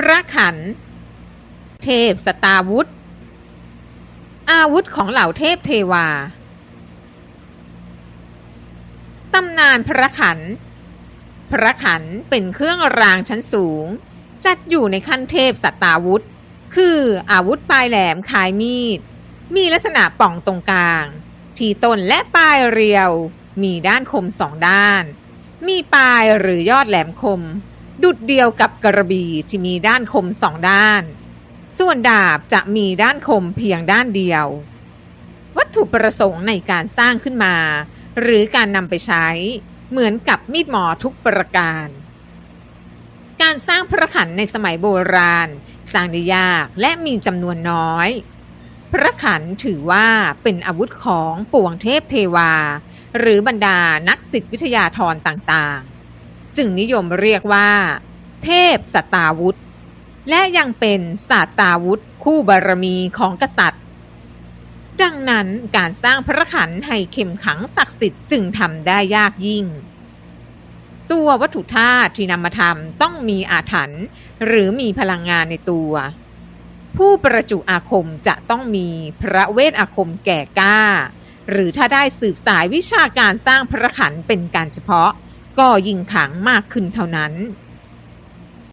พระขัน เทพสตาวุธ อาวุธของเหล่าเทพเทวา ตำนานพระขัน พระขันเป็นเครื่องรางชั้นสูง จัดอยู่ในขั้นเทพสตาวุธ คืออาวุธปลายแหลมคายมีด มีลักษณะป่องตรงกลาง ที่ต้นและปลายเรียว มีด้านคมสองด้าน มีปลายหรือยอดแหลมคม ดุดเดียวกับกระบี่ที่มีด้านคมสองด้าน ส่วนดาบจะมีด้านคมเพียงด้านเดียว วัตถุประสงค์ในการสร้างขึ้นมา หรือการนำไปใช้เหมือนกับมีดหมอทุกประการ การสร้างพระขันในสมัยโบราณ สร้างได้ยากและมีจำนวนน้อย พระขันถือว่าเป็นอาวุธของปวงเทพเทวา หรือบรรดานักศิษย์วิทยาธรต่างๆ จึงนิยมเรียกว่า เทพสตาวุธ และยังเป็นศาสตาวุธคู่บารมีของกษัตริย์ ดังนั้นการสร้างพระขันให้เข้มขังศักดิ์สิทธิ์จึงทำได้ยากยิ่ง ตัววัตถุธาตุที่นำมาทำต้องมีอาถรรพ์หรือมีพลังงานในตัว ผู้ประจุอาคมจะต้องมีพระเวทอาคมแก่กล้าหรือถ้าได้สืบสายวิชาการสร้างพระขันเป็นการเฉพาะ ก็ยิ่งขังมากขึ้นเท่านั้น